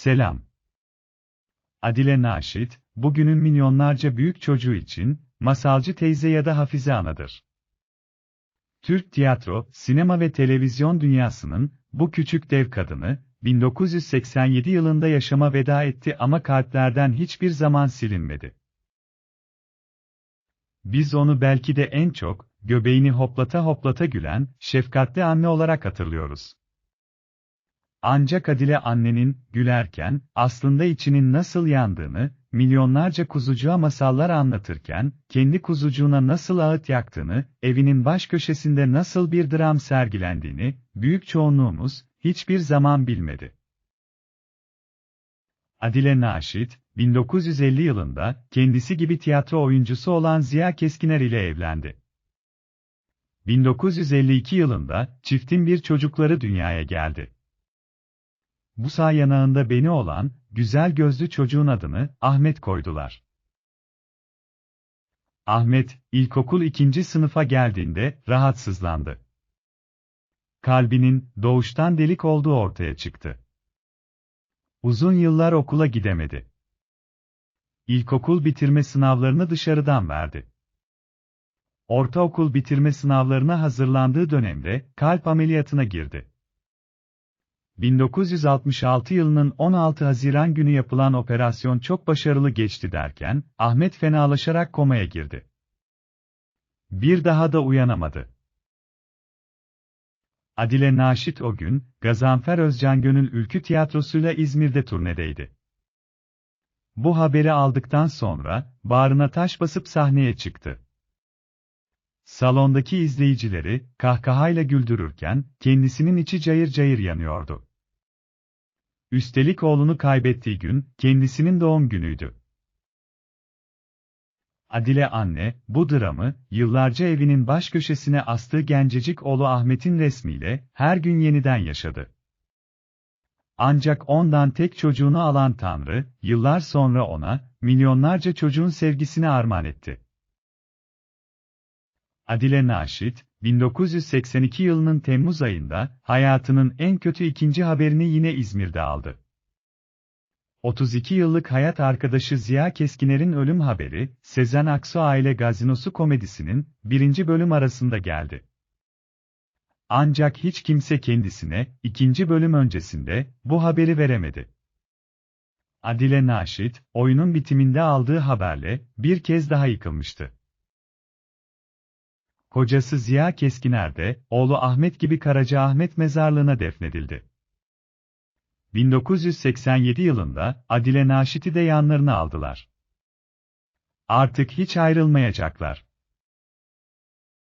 Selam. Adile Naşit, bugünün milyonlarca büyük çocuğu için, masalcı teyze ya da hafize anadır. Türk tiyatro, sinema ve televizyon dünyasının, bu küçük dev kadını, 1987 yılında yaşama veda etti ama kalplerden hiçbir zaman silinmedi. Biz onu belki de en çok, göbeğini hoplata hoplata gülen, şefkatli anne olarak hatırlıyoruz. Ancak Adile annenin, gülerken, aslında içinin nasıl yandığını, milyonlarca kuzucuğa masallar anlatırken, kendi kuzucuğuna nasıl ağıt yaktığını, evinin baş köşesinde nasıl bir dram sergilendiğini, büyük çoğunluğumuz, hiçbir zaman bilmedi. Adile Naşit, 1950 yılında, kendisi gibi tiyatro oyuncusu olan Ziya Keskiner ile evlendi. 1952 yılında, çiftin bir çocukları dünyaya geldi. Bu sağ yanağında beni olan, güzel gözlü çocuğun adını, Ahmet koydular. Ahmet, ilkokul ikinci sınıfa geldiğinde, rahatsızlandı. Kalbinin, doğuştan delik olduğu ortaya çıktı. Uzun yıllar okula gidemedi. İlkokul bitirme sınavlarını dışarıdan verdi. Ortaokul bitirme sınavlarına hazırlandığı dönemde, kalp ameliyatına girdi. 1966 yılının 16 Haziran günü yapılan operasyon çok başarılı geçti derken, Ahmet fenalaşarak komaya girdi. Bir daha da uyanamadı. Adile Naşit o gün, Gazanfer Özcan Gönül Ülkü Tiyatrosu'yla İzmir'de turnedeydi. Bu haberi aldıktan sonra, bağrına taş basıp sahneye çıktı. Salondaki izleyicileri, kahkahayla güldürürken, kendisinin içi cayır cayır yanıyordu. Üstelik oğlunu kaybettiği gün, kendisinin doğum günüydü. Adile anne, bu dramı, yıllarca evinin baş köşesine astığı gencecik oğlu Ahmet'in resmiyle, her gün yeniden yaşadı. Ancak ondan tek çocuğunu alan Tanrı, yıllar sonra ona, milyonlarca çocuğun sevgisini armağan etti. Adile Naşit, 1982 yılının Temmuz ayında, hayatının en kötü ikinci haberini yine İzmir'de aldı. 32 yıllık hayat arkadaşı Ziya Keskiner'in ölüm haberi, Sezen Aksu Aile Gazinosu komedisinin birinci bölüm arasında geldi. Ancak hiç kimse kendisine, ikinci bölüm öncesinde, bu haberi veremedi. Adile Naşit, oyunun bitiminde aldığı haberle, bir kez daha yıkılmıştı. Kocası Ziya Keskiner de, oğlu Ahmet gibi Karaca Ahmet mezarlığına defnedildi. 1987 yılında Adile Naşit'i de yanlarına aldılar. Artık hiç ayrılmayacaklar.